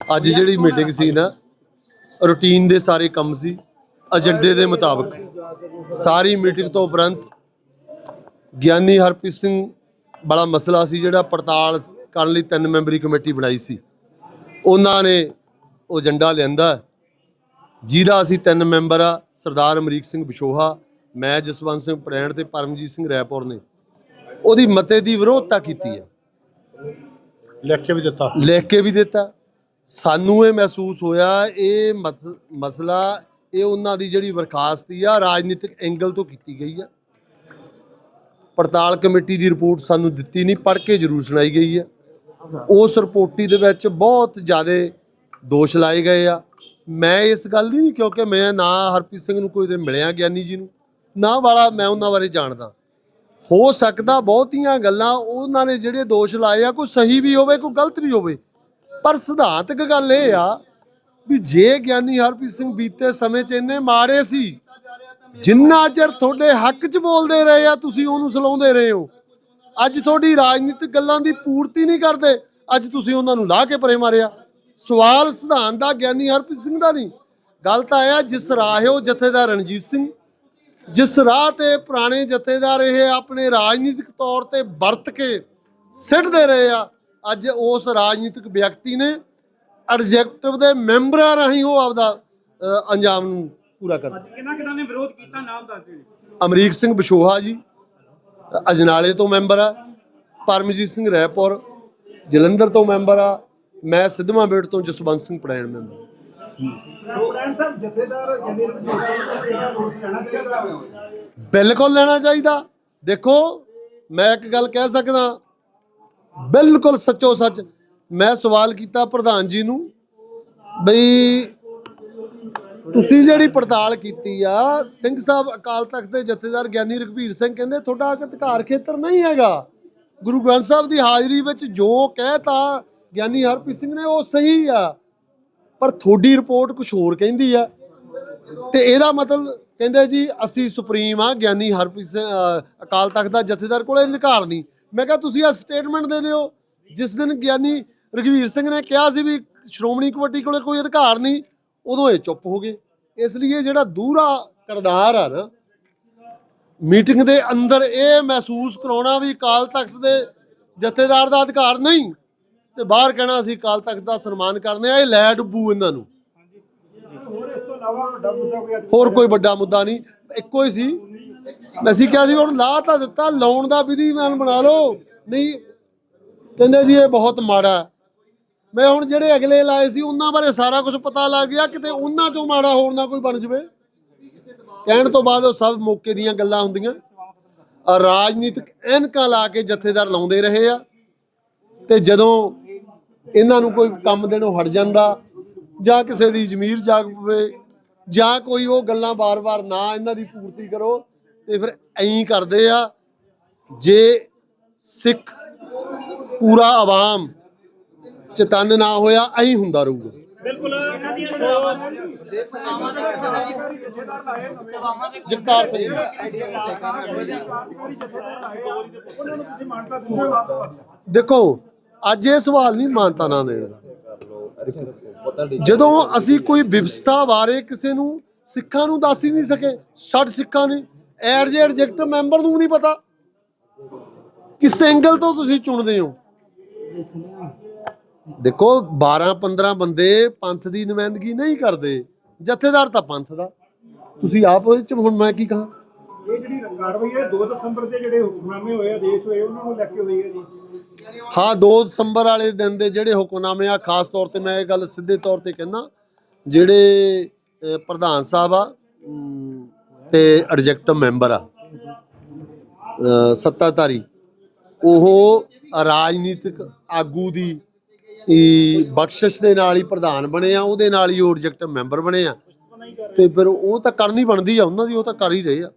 ਅੱਜ ਜਿਹੜੀ ਮੀਟਿੰਗ ਸੀ ਨਾ ਰੂਟੀਨ ਦੇ ਸਾਰੇ ਕੰਮ ਸੀ ਏਜੰਡੇ ਦੇ ਮੁਤਾਬਕ। ਸਾਰੀ ਮੀਟਿੰਗ ਤੋਂ ਉਪਰੰਤ ਗਿਆਨੀ ਹਰਪ੍ਰੀਤ ਸਿੰਘ ਬੜਾ ਮਸਲਾ ਸੀ ਜਿਹੜਾ ਪੜਤਾਲ ਕਰਨ ਲਈ ਤਿੰਨ ਮੈਂਬਰੀ ਕਮੇਟੀ ਬਣਾਈ ਸੀ। ਉਹਨਾਂ ਨੇ ਉਹ ਏਜੰਡਾ ਲਿਆਂਦਾ। ਜਿਹਦਾ ਅਸੀਂ ਤਿੰਨ ਮੈਂਬਰ ਆ ਸਰਦਾਰ ਅਮਰੀਕ ਸਿੰਘ ਬਿਸ਼ੋਹਾ ਮੈਂ ਜਸਵੰਤ ਸਿੰਘ ਪ੍ਰੈਣ ਤੇ ਪਰਮਜੀਤ ਸਿੰਘ ਰੈਪੁਰ ਨੇ। ਉਹਦੀ ਮਤੇ ਦੀ ਵਿਰੋਧਤਾ ਕੀਤੀ ਹੈ ਲਿਖ ਕੇ ਵੀ ਦਿੱਤਾ। ਲਿਖ ਕੇ ਵੀ ਦਿੱਤਾ। ਸਾਨੂੰ ਇਹ ਮਹਿਸੂਸ ਹੋਇਆ, ਇਹ ਮਸ- ਮਸਲਾ, ਇਹ ਉਹਨਾਂ ਦੀ ਜਿਹੜੀ ਵਰਖਾਸਤੀ ਆ, ਰਾਜਨੀਤਿਕ ਐਂਗਲ ਤੋਂ ਕੀਤੀ ਗਈ ਆ। ਪੜਤਾਲ ਕਮੇਟੀ ਦੀ ਰਿਪੋਰਟ ਸਾਨੂੰ ਦਿੱਤੀ ਨਹੀਂ, ਪੜ੍ਹ ਕੇ ਜ਼ਰੂਰ ਸੁਣਾਈ ਗਈ ਆ। ਉਸ ਰਿਪੋਰਟੀ ਦੇ ਵਿੱਚ ਬਹੁਤ ਜ਼ਿਆਦਾ ਦੋਸ਼ ਲਾਏ ਗਏ ਆ। ਮੈਂ ਇਸ ਗੱਲ ਦੀ ਨਹੀਂ, ਕਿਉਂਕਿ ਮੈਂ ਨਾ ਹਰਪ੍ਰੀਤ ਸਿੰਘ ਨੂੰ ਕੋਈ ਦੇ ਮਿਲਿਆ, ਗਿਆਨੀ ਜੀ ਨੂੰ, ਨਾ ਵਾਲਾ ਮੈਂ ਉਹਨਾਂ ਬਾਰੇ ਜਾਣਦਾ। ਹੋ ਸਕਦਾ ਬਹੁਤੀਆਂ ਗੱਲਾਂ ਉਹਨਾਂ ਨੇ ਜਿਹੜੇ ਦੋਸ਼ ਲਾਏ ਆ, ਕੋਈ ਸਹੀ ਵੀ ਹੋਵੇ, ਕੋਈ ਗਲਤ ਵੀ ਹੋਵੇ ਪਰ ਸਿਧਾਂਤਕ ਗੱਲ ਇਹ ਆ ਵੀ ਜੇ ਗਿਆਨੀ ਹਰਪ੍ਰੀਤ ਸਿੰਘ ਬੀਤੇ ਸਮੇਂ 'ਚ ਇੰਨੇ ਮਾੜੇ ਸੀ, ਜਿੰਨਾ ਚਿਰ ਤੁਹਾਡੇ ਹੱਕ 'ਚ ਬੋਲਦੇ ਰਹੇ ਆ, ਤੁਸੀਂ ਉਹਨੂੰ ਸਲਾਉਂਦੇ ਰਹੇ ਹੋ। ਅੱਜ ਤੁਹਾਡੀ ਰਾਜਨੀਤਿਕ ਗੱਲਾਂ ਦੀ ਪੂਰਤੀ ਨਹੀਂ ਕਰਦੇ, ਅੱਜ ਤੁਸੀਂ ਉਹਨਾਂ ਨੂੰ ਲਾਹ ਕੇ ਪਰੇ ਮਾਰਿਆ। ਸਵਾਲ ਸਿਧਾਂਤ ਦਾ ਗਿਆਨੀ ਹਰਪ੍ਰੀਤ ਸਿੰਘ ਦਾ ਨਹੀਂ। ਗੱਲ ਤਾਂ ਇਹ ਆ, ਜਿਸ ਰਾਹਿਓ ਜਥੇਦਾਰ ਰਣਜੀਤ ਸਿੰਘ। ਜਿਸ ਰਾਹ ਤੇ ਪੁਰਾਣੇ ਜਥੇਦਾਰ ਇਹ ਆਪਣੇ ਰਾਜਨੀਤਿਕ ਤੌਰ ਤੇ ਵਰਤ ਕੇ ਸਿੱਟਦੇ ਰਹੇ ਆ ਅੱਜ ਉਸ ਰਾਜਨੀਤਿਕ ਵਿਅਕਤੀ ਨੇ ਐਡਜੈਕਟਿਵ ਦੇ ਮੈਂਬਰਾਂ ਰਾਹੀਂ ਉਹ ਆਪਦਾ ਅੰਜਾਮ ਨੂੰ ਪੂਰਾ ਕਰਦਾ ਕਿਹਨਾਂ ਕਿਹਨਾਂ ਨੇ ਵਿਰੋਧ ਕੀਤਾ? ਨਾਮ ਦੱਸ ਦਿਓ। ਅਮਰੀਕ ਸਿੰਘ ਬਿਸ਼ੋਹਾ ਜੀ ਅਜਨਾਲੇ ਤੋਂ ਮੈਂਬਰ ਆ ਪਰਮਜੀਤ ਸਿੰਘ ਰੈਪੁਰ ਜਲੰਧਰ ਤੋਂ ਮੈਂਬਰ ਆ ਮੈਂ ਸਿੱਧਵਾਂ ਬੇੜ ਤੋਂ ਜਸਵੰਤ ਸਿੰਘ ਪੜੈਣ ਮੈਂਬਰ। ਬਿਲਕੁਲ ਲੈਣਾ ਚਾਹੀਦਾ। ਦੇਖੋ ਮੈਂ ਇੱਕ ਗੱਲ ਕਹਿ ਸਕਦਾ ਬਿਲਕੁਲ ਸੱਚੋ ਸੱਚ ਮੈਂ ਸਵਾਲ ਕੀਤਾ ਪ੍ਰਧਾਨ ਜੀ ਨੂੰ ਬਈ ਤੁਸੀਂ ਜਿਹੜੀ ਪੜਤਾਲ ਕੀਤੀ ਆ, ਸਿੰਘ ਸਾਹਿਬ ਅਕਾਲ ਤਖਤ ਦੇ ਜਥੇਦਾਰ ਗਿਆਨੀ ਰਘਬੀਰ ਸਿੰਘ ਕਹਿੰਦੇ ਤੁਹਾਡਾ ਅਧਿਕਾਰ ਖੇਤਰ ਨਹੀਂ ਹੈਗਾ। ਗੁਰੂ ਗ੍ਰੰਥ ਸਾਹਿਬ ਦੀ ਹਾਜ਼ਰੀ ਵਿੱਚ ਜੋ ਕਹਿਤਾ ਗਿਆਨੀ ਹਰਪ੍ਰੀਤ ਸਿੰਘ ਨੇ ਉਹ ਸਹੀ ਆ, ਪਰ ਤੁਹਾਡੀ ਰਿਪੋਰਟ ਕੁਝ ਹੋਰ ਕਹਿੰਦੀ ਆ। ਤੇ ਇਹਦਾ ਮਤਲਬ ਕਹਿੰਦੇ ਜੀ, ਅਸੀਂ ਸੁਪਰੀਮ ਆ, ਗਿਆਨੀ ਹਰਪ੍ਰੀਤ ਸਿੰਘ ਅਕਾਲ ਤਖਤ ਦਾ ਜਥੇਦਾਰ ਕੋਲ ਅਧਿਕਾਰ ਨਹੀਂ। ਮੈਂ ਕਿਹਾ ਤੁਸੀਂ ਆ ਸਟੇਟਮੈਂਟ ਦੇ ਦਿਓ। ਜਿਸ ਦਿਨ ਗਿਆਨੀ ਰਘਵੀਰ ਸਿੰਘ ਨੇ ਕਿਹਾ ਸੀ ਵੀ ਸ਼੍ਰੋਮਣੀ ਕਮੇਟੀ ਕੋਲੇ ਕੋਈ ਅਧਿਕਾਰ ਨਹੀਂ ਉਦੋਂ ਇਹ ਚੁੱਪ ਹੋ ਗਏ। ਇਸ ਲਈ ਇਹ ਜਿਹੜਾ ਦੂਰਾ ਕਰਦਾਰ ਆ ਨਾ ਮੀਟਿੰਗ ਦੇ ਅੰਦਰ ਇਹ ਮਹਿਸੂਸ ਕਰਾਉਣਾ ਵੀ ਅਕਾਲ ਤਖਤ ਦੇ ਜਥੇਦਾਰ ਦਾ ਅਧਿਕਾਰ ਨਹੀਂ ਤੇ ਬਾਹਰ ਕਹਿਣਾ ਅਸੀਂ ਅਕਾਲ ਤਖਤ ਦਾ ਸਨਮਾਨ ਕਰਦੇ ਆ ਇਹ ਲੈ ਡੁੱਬੂ ਇਹਨਾਂ ਨੂੰ। ਹੋਰ ਕੋਈ ਵੱਡਾ ਮੁੱਦਾ ਨਹੀਂ। ਇੱਕੋ ਹੀ ਸੀ ਅਸੀਂ ਕਿਹਾ ਸੀ ਹੁਣ ਲਾ ਤਾਂ ਦਿੱਤਾ, ਲਾਉਣ ਦਾ ਵਿਧੀਮਾਨ ਬਣਾ ਲਓ। ਨਹੀਂ, ਕਹਿੰਦੇ ਜੀ ਇਹ ਬਹੁਤ ਮਾੜਾ ਮੈਂ ਹੁਣ ਜਿਹੜੇ ਅਗਲੇ ਲਾਏ ਸੀ, ਉਹਨਾਂ ਬਾਰੇ ਸਾਰਾ ਕੁਝ ਪਤਾ ਲੱਗ ਗਿਆ, ਕਿਤੇ ਉਹਨਾਂ ਚੋਂ ਮਾੜਾ ਹੋਰ ਨਾ ਕੋਈ ਬਣ ਜਵੇ। ਕਹਿਣ ਤੋਂ ਬਾਅਦ ਉਹ ਸਭ ਮੌਕੇ ਦੀਆਂ ਗੱਲਾਂ ਹੁੰਦੀਆਂ। ਆਹ ਰਾਜਨੀਤਿਕ ਐਨਕਾਂ ਲਾ ਕੇ ਜਥੇਦਾਰ ਲਾਉਂਦੇ ਰਹੇ ਆ। ਤੇ ਜਦੋਂ ਇਹਨਾਂ ਨੂੰ ਕੋਈ ਕੰਮ ਦੇਣੋਂ ਹਟ ਜਾਂਦਾ, ਜਾਂ ਕਿਸੇ ਦੀ ਜ਼ਮੀਰ ਜਾਗ ਪਵੇ, ਜਾਂ ਕੋਈ ਉਹ ਗੱਲਾਂ ਬਾਰ-ਬਾਰ ਨਾ ਇਹਨਾਂ ਦੀ ਪੂਰਤੀ ਕਰੋ ਤੇ ਫਿਰ ਐਂ ਕਰਦੇ ਆ ਜੇ ਸਿੱਖ ਪੂਰਾ ਆਵਾਮ ਚਤਨ ਨਾ ਹੋਇਆ ਐਂ ਹੁੰਦਾ ਰਹੂਗਾ। ਬਿਲਕੁਲ ਇਹਨਾਂ ਦੀਆਂ ਸੇਵਾਵਾਂ ਜਗਤਾਰ ਸਿੰਘ। ਦੇਖੋ ਅੱਜ ਇਹ ਸਵਾਲ ਨਹੀਂ ਮਾਨਤਾ ਨਾ ਦੇਣ ਦਾ। ਜਦੋਂ ਅਸੀਂ ਕੋਈ ਵਿਵਸਥਾ ਬਾਰੇ ਕਿਸੇ ਨੂੰ ਸਿੱਖਾਂ ਨੂੰ ਦੱਸ ਹੀ ਨਹੀਂ ਸਕੇ ਛੱਡ ਸਿੱਖਾਂ ਨੇ। ਐਡ ਜੇ ਐਡਜੈਕਟ ਮੈਂਬਰ ਨੂੰ ਨਹੀਂ ਪਤਾ ਕਿਸ ਐਂਗਲ ਤੋਂ ਤੁਸੀਂ ਚੁਣਦੇ ਹੋ। ਦੇਖੋ 12 15 ਬੰਦੇ ਪੰਥ ਦੀ ਨੁਮਾਇੰਦਗੀ ਨਹੀਂ ਕਰਦੇ। ਜਥੇਦਾਰ ਤਾਂ ਪੰਥ ਦਾ। ਤੁਸੀਂ ਆਪ ਉਹਦੇ ਚ ਹੁਣ ਮੈਂ ਕੀ ਕਹਾਂ? ਇਹ ਜਿਹੜੀ ਹੈ 2 ਦਸੰਬਰ ਦੇ ਜਿਹੜੇ ਹੁਕਮਨਾਮੇ ਹੋਏ ਆਦੇਸ਼ ਹੋਏ ਉਹਨਾਂ ਨੂੰ ਲੈ ਕੇ ਹੋਈ ਹੈ ਜੀ। ਹਾਂ 2 ਦਸੰਬਰ ਵਾਲੇ ਦਿਨ ਦੇ ਜਿਹੜੇ ਹੁਕਮਨਾਮੇ ਆ ਖਾਸ ਤੌਰ ਤੇ ਮੈਂ ਇਹ ਗੱਲ ਸਿੱਧੇ ਤੌਰ ਤੇ ਕਹਿੰਦਾ ਜਿਹੜੇ ਪ੍ਰਧਾਨ ਸਾਹਿਬ ਆ ਤੇ ਐਡਜੈਕਟਿਵ ਮੈਂਬਰ ਆ। ਸੱਤਾਧਾਰੀ ਉਹ ਰਾਜਨੀਤਿਕ ਆਗੂ ਦੀ ਬਖਸ਼ਿਸ਼ ਦੇ ਨਾਲ ਹੀ ਪ੍ਰਧਾਨ ਬਣੇ ਆ, ਉਹਦੇ ਨਾਲ ਹੀ ਉਹ ਐਡਜੈਕਟਿਵ ਮੈਂਬਰ ਬਣੇ ਆ। ਤੇ ਫਿਰ ਉਹ ਤਾਂ ਕਰਨੀ ਬਣਦੀ ਆ, ਉਹਨਾਂ ਦੀ ਉਹ ਤਾਂ ਕਰ ਹੀ ਰਹੇ ਆ।